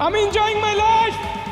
I'm enjoying my life.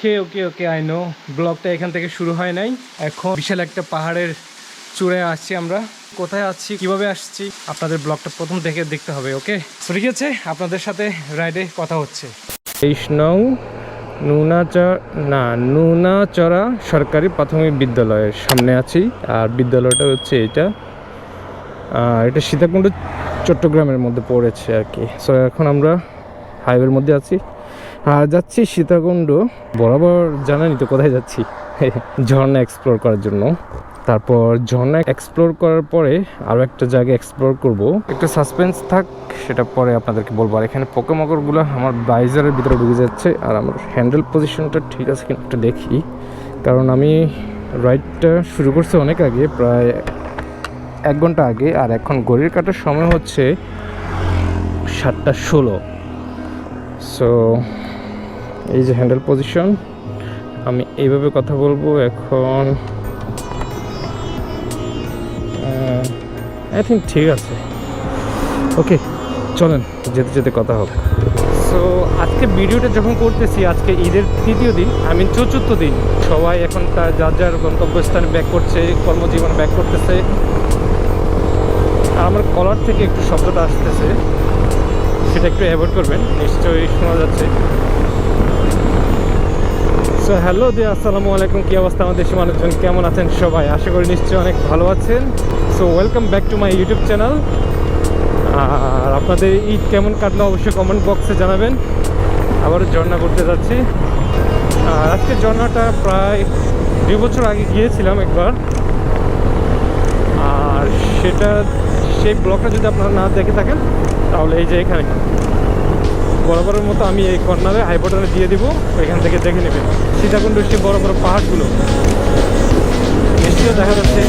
Okay okay okay I know ব্লগটা এখান থেকে শুরু হয় নাই। এখন বিশাল একটা পাহাড়ের চূড়ায় আসছি আমরা। কোথায় আসছি কীভাবে আসছি? আপনাদের ব্লগটা প্রথম থেকে দেখতে হবে ওকে ঠিক আছে, আপনাদের সাথে রাইডে কথা হচ্ছে। তেইশ নুনাচর না নুনাচড়া সরকারি প্রাথমিক বিদ্যালয়ের সামনে আছি। আর বিদ্যালয়টা হচ্ছে এটা। আর এটা সীতাকুণ্ড চট্টগ্রামের মধ্যে পড়েছে আর কি। সো এখন আমরা হাইওয়ের মধ্যে আছি। আর যাচ্ছি সীতাকুণ্ড। বরাবর জানানি তো কোথায় যাচ্ছি। ঝর্ণা এক্সপ্লোর করার জন্য। তারপর ঝর্ণা এক্সপ্লোর করার পরে আরও একটা জায়গা এক্সপ্লোর করব। একটা সাসপেন্স থাক, সেটা পরে আপনাদেরকে বলব। আর এখানে পোকামাকড়গুলো আমার বাইজারের ভিতরে ঢুকে যাচ্ছে, আর আমার হ্যান্ডেল পজিশনটা ঠিক আছে কিনা একটু দেখি। কারণ আমি রাইডটা শুরু করছি অনেক আগে, প্রায় এক ঘণ্টা আগে, আর এখন ঘড়ির কাটার সময় হচ্ছে সাতটা ষোলো। সো এই যে হ্যান্ডেল পজিশন আমি এইভাবে কথা বলব এখন। আই থিঙ্ক ঠিক আছে। ওকে চলেন, যেতে যেতে কথা হোক সো আজকে ভিডিওটা যখন করতেছি, আজকে ঈদের তৃতীয় দিন আমি চতুর্থ দিন, সবাই এখন তার যার যার গন্তব্যস্থানে ব্যাক করছে, কর্মজীবন ব্যাক করতেছে। আর আমার কলার থেকে একটু শব্দটা আসতেছে, সেটা একটু অ্যাভয়েড করবেন, নিশ্চয়ই শোনা যাচ্ছে। সো হ্যালো দি আসসালামু আলাইকুম। কী অবস্থা আমাদের দেশের মানুষজন? কেমন আছেন সবাই? আশা করি নিশ্চয়ই অনেক ভালো আছেন। So welcome back to my YouTube channel আর আপনাদের ঈদ কেমন কাটলো অবশ্যই কমেন্ট বক্সে জানাবেন। আবারও ঝর্ণা করতে যাচ্ছি। আর আজকে ঝর্ণাটা প্রায় দুই বছর আগে গিয়েছিলাম একবার। আর সেটা, সেই ব্লগটা যদি আপনারা না দেখে থাকেন, তাহলে এই যে এখানে। বরাবরের মতো আমি এই কর্নারে হাই বাটনে দিয়ে দিব এখান থেকে দেখে নেবেন। সীতাকুণ্ড একটি বড় বড় পাহাড়গুলো। নিশ্চয় দেখা যাচ্ছে।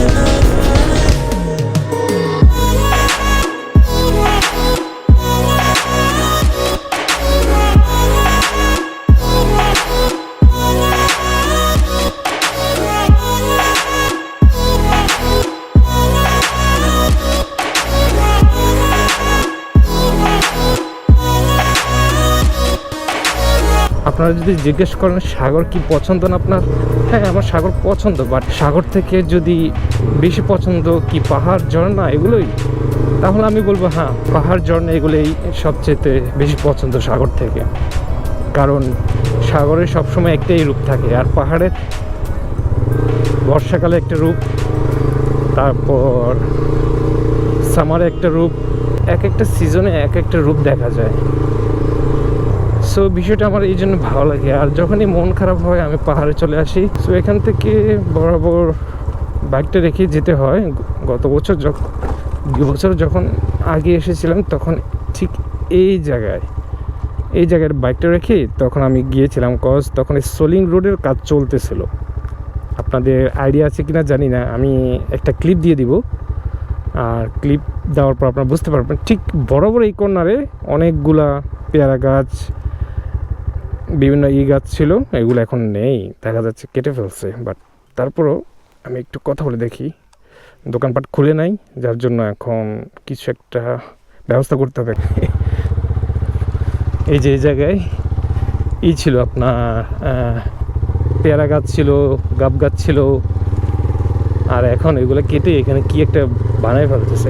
আপনারা যদি জিজ্ঞেস করেন, সাগর কি পছন্দ না আপনার? হ্যাঁ আমার সাগর পছন্দ বাট সাগর থেকে যদি বেশি পছন্দ কি পাহাড়, ঝর্ণা এগুলোই, তাহলে আমি বলব হ্যাঁ পাহাড়, ঝর্ণা এগুলোই সবচেয়ে বেশি পছন্দ সাগর থেকে। কারণ সাগরের সবসময় একটাই রূপ থাকে, আর পাহাড়ের বর্ষাকালে একটা রূপ, তারপর সামারে একটা রূপ, এক একটা সিজনে এক একটা রূপ দেখা যায়। সো বিষয়টা আমার এই জন্য ভালো লাগে। আর যখনই মন খারাপ হয়, আমি পাহাড়ে চলে আসি। সো এখান থেকে বরাবর বাইকটা রেখে যেতে হয়। গত বছর যখন দু বছর যখন আগে এসেছিলাম, তখন ঠিক এই জায়গায় এই জায়গায় বাইকটা রেখে তখন আমি গিয়েছিলাম। কজ তখন এই সোলিং রোডের কাজ চলতেছিল। আপনাদের আইডিয়া আছে কিনা জানি না। আমি একটা ক্লিপ দিয়ে দিব। আর ক্লিপ দেওয়ার পর আপনারা বুঝতে পারবেন, ঠিক বরাবর এই কর্নারে অনেকগুলা পেয়ারা গাছ বিভিন্ন ই গাছ ছিল, এগুলো এখন নেই, দেখা যাচ্ছে কেটে ফেলছে বাট তারপরও আমি একটু কথা বলে দেখি। দোকানপাট খুলে নাই, যার জন্য এখন কিছু একটা ব্যবস্থা করতে হবে। এই যে এই জায়গায় ই ছিল আপনার পেয়ারা গাছ ছিল, গাব গাছ ছিল, আর এখন এগুলো কেটে এখানে কি একটা বানায় ফেলতেছে।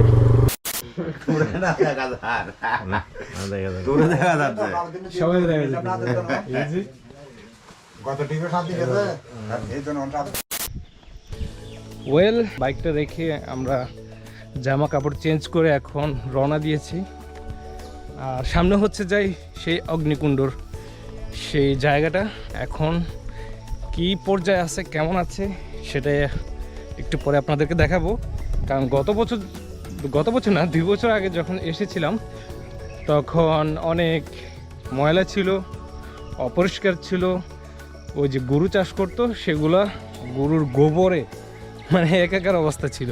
ওয়েল বাইকটা রেখে আমরা জামা কাপড় চেঞ্জ করে এখন রওনা দিয়েছি। আর সামনে হচ্ছে যাই সেই অগ্নিকুণ্ডর, সেই জায়গাটা। এখন কি পর্যায়ে আছে, কেমন আছে, সেটা একটু পরে আপনাদেরকে দেখাবো। কারণ গত বছর গত বছর না, দুই বছর আগে যখন এসেছিলাম, তখন অনেক ময়লা ছিল, অপরিষ্কার ছিল। ওই যে গরু চাষ করতো, সেগুলা গরুর গোবরে মানে একাকার অবস্থা ছিল।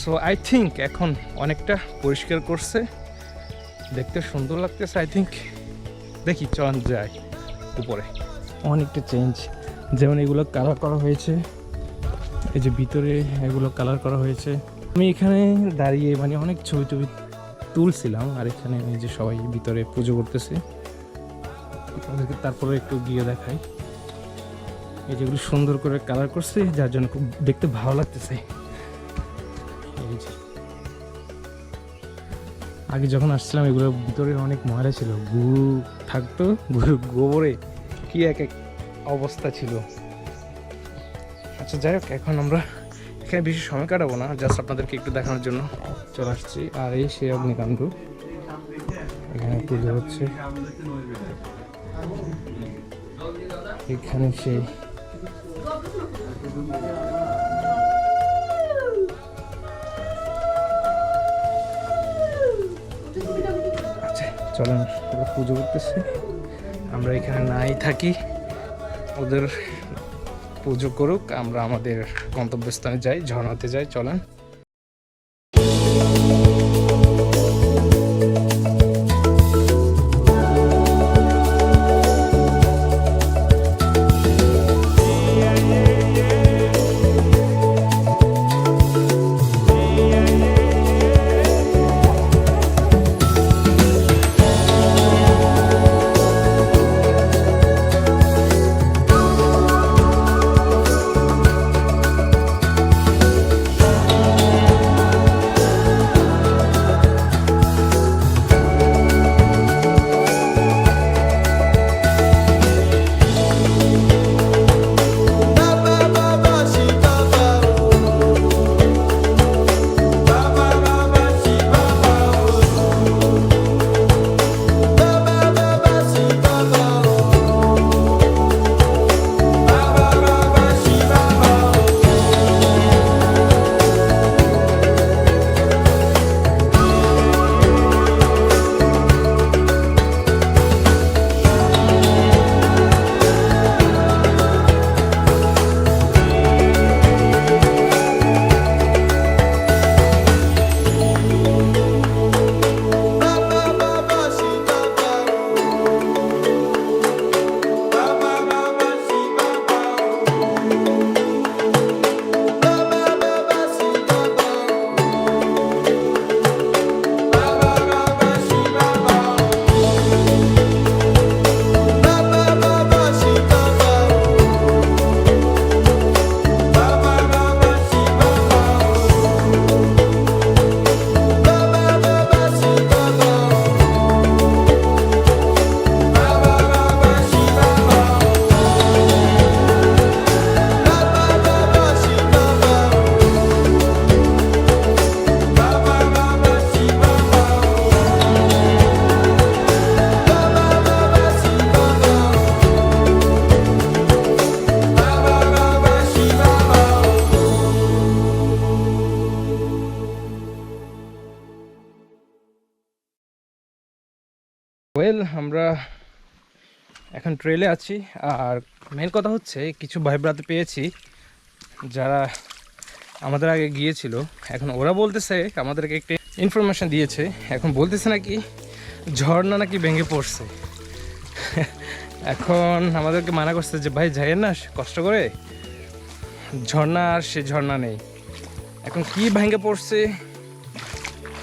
সো আই থিঙ্ক এখন অনেকটা পরিষ্কার করছে। দেখতে সুন্দর লাগতেছে আই থিঙ্ক দেখি, চল যায় উপরে। অনেকটা চেঞ্জ যেমন এগুলো কালার করা হয়েছে, এই যে ভিতরে এগুলো কালার করা হয়েছে। আমি এখানে দাঁড়িয়ে মানে অনেক ছবি টবি তুলছিলাম, আর এখানে এই যে সবাই ভিতরে পুজো করতেছে। আপনাদেরকে তারপরে একটু গিয়ে দেখাই। এই যেগুলো সুন্দর করে কালার করছে, যার জন্য খুব দেখতে ভালো লাগতেছে। আগে যখন আসছিলাম এগুলোর ভিতরে অনেক ময়লা ছিল। গরু থাকতো, গরু গোবরে কি এক এক অবস্থা ছিল। আচ্ছা যাই হোক, এখন আমরা এখানে বেশি সময় কাটাবো না জাস্ট আপনাদেরকে একটু দেখানোর জন্য। চলে আসছি। আর এই সেই অগ্নিকাণ্ড। এখানে পুজো হচ্ছে। এখানে সেই আচ্ছা চলেন ওরা পুজো করতেছে। আমরা এখানে নাই থাকি। ওদের পুজো করুক আমরা আমাদের গন্তব্যস্থানে যাই ঝর্ণাতে যাই চলেন। ওয়েল আমরা এখন ট্রেলে আছি। আর মেন কথা হচ্ছে, কিছু ভাই ব্রাতে পেয়েছি যারা আমাদের আগে গিয়েছিল। এখন ওরা বলতেছে, আমাদেরকে একটি ইনফরমেশন দিয়েছে। এখন বলতেছে নাকি, ঝর্ণা নাকি ভেঙে পড়ছে। এখন আমাদেরকে মানা করছে যে, ভাই, যাইয়েন না, কষ্ট করে। ঝর্ণা আর সে ঝর্ণা নেই। এখন কি ভেঙে পড়ছে,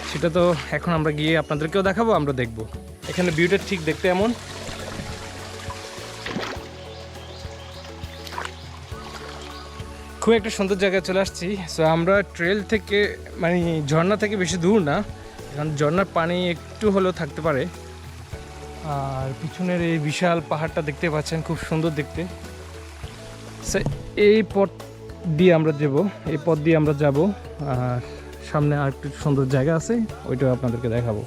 সেটা তো এখন আমরা গিয়ে আপনাদেরকেও দেখাবো, আমরা দেখব। এখানে ভিউটা ঠিক দেখতে এমন। খুব একটা সুন্দর জায়গায় চলে আসছি। সো আমরা ট্রেল থেকে মানে ঝর্ণা থেকে বেশি দূর না কারণ ঝর্ণার পানি একটু হলেও থাকতে পারে। আর পিছনের এই বিশাল পাহাড়টা দেখতে পাচ্ছেন খুব সুন্দর দেখতে। So, এই পথ দিয়ে আমরা যাব এই পথ দিয়ে আমরা যাব আর সামনে আর একটু সুন্দর জায়গা আছে ওইটাও আপনাদেরকে দেখাবো।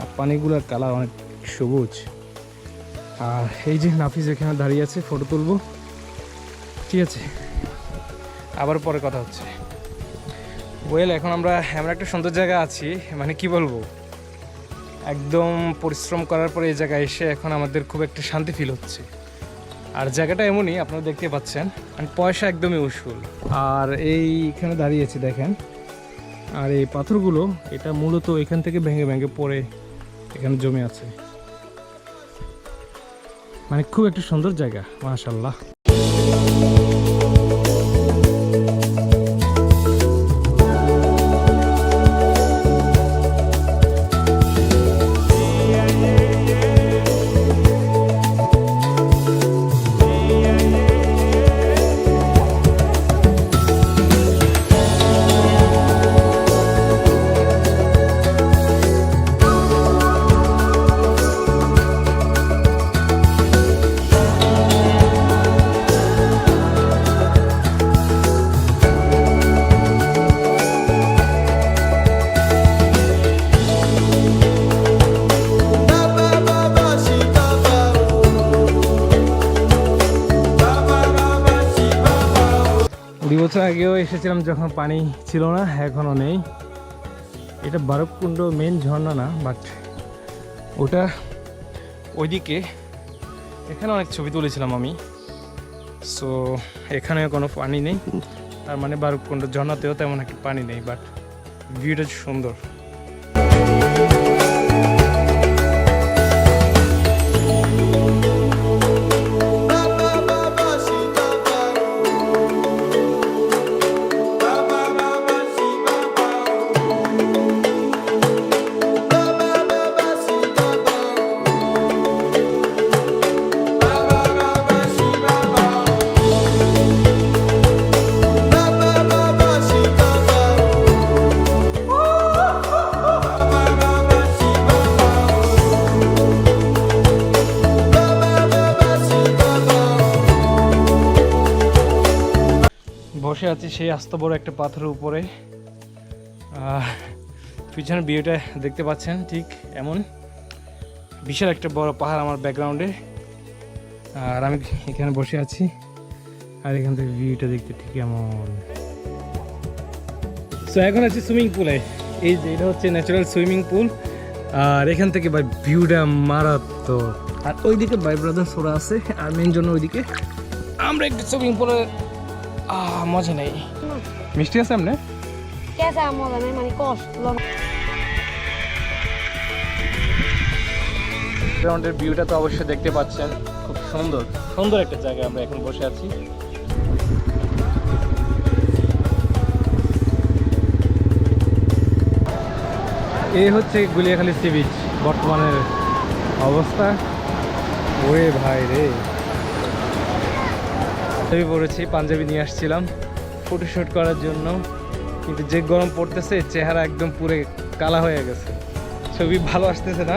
আর পানিগুলোর কালার অনেক সবুজ। আর এই যে নাফিস এখানে দাঁড়িয়ে আছে ফটো তুলবো। ঠিক আছে। আবার পরে কথা হচ্ছে। ওয়েল এখন আমরা এমন একটা সুন্দর জায়গা আছি মানে কি বলব? একদম পরিশ্রম করার পরে এই জায়গায় এসে এখন আমাদের খুব একটা শান্তি ফিল হচ্ছে। আর জায়গাটা এমনই, আপনারা দেখতে পাচ্ছেন আর পয়সা একদমই উসুল। আর এই এইখানে দাঁড়িয়েছি দেখেন। আর এই পাথরগুলো, এটা মূলত এখান থেকে ভেঙে ভেঙে পড়ে এখানে জমে আছে। মানে খুব একটা সুন্দর জায়গা মাশাল্লাহ বছর আগেও এসেছিলাম যখন পানি ছিল না এখনও নেই। এটা বারবকুণ্ড মেন ঝর্ণা না বাট ওটা ওইদিকে এখানে অনেক ছবি তুলেছিলাম আমি। সো এখানে কোনো পানি নেই। তার মানে বারবকুণ্ড ঝর্ণাতেও তেমন একটা পানি নেই বাট ভিউটা সুন্দর। বসে আছি সেই আস্ত বড় একটা পাথরের উপরে। পিছনের ভিউটা দেখতে পাচ্ছেন ঠিক এমন। বিশাল একটা বড় পাহাড় আমার ব্যাকগ্রাউন্ডে। আর আমি এখানে বসে আছি। আর এখান থেকে ভিউটা দেখতে ঠিক এমন। সো এখন আছি সুইমিং পুলে। এই যে, এটা হচ্ছে ন্যাচারাল সুইমিং পুল। আর এখান থেকে ভাই ভিউটা মারাত্মক। আর ওইদিকে ভাই ব্রাদার্স ওরা আছে। আর মেন জন্য ওইদিকে আমরা একটু সুইমিং পুলে মজা নেই। মিষ্টি আছে আমনে কেসা ভিউটা তো অবশ্যই দেখতে পাচ্ছেন খুব সুন্দর। সুন্দর একটা জায়গায় আমরা এখন বসে আছি। এই হচ্ছে গুলিয়াখালী সি বিচ বর্তমানের অবস্থা। ওয়ে ভাই রে। আমি পড়েছি, পাঞ্জাবি নিয়ে আসছিলাম ফটোশ্যুট করার জন্য। কিন্তু যে গরম পড়তেছে, চেহারা একদম পুরে কালা হয়ে গেছে। ছবি ভালো আসতেছে না।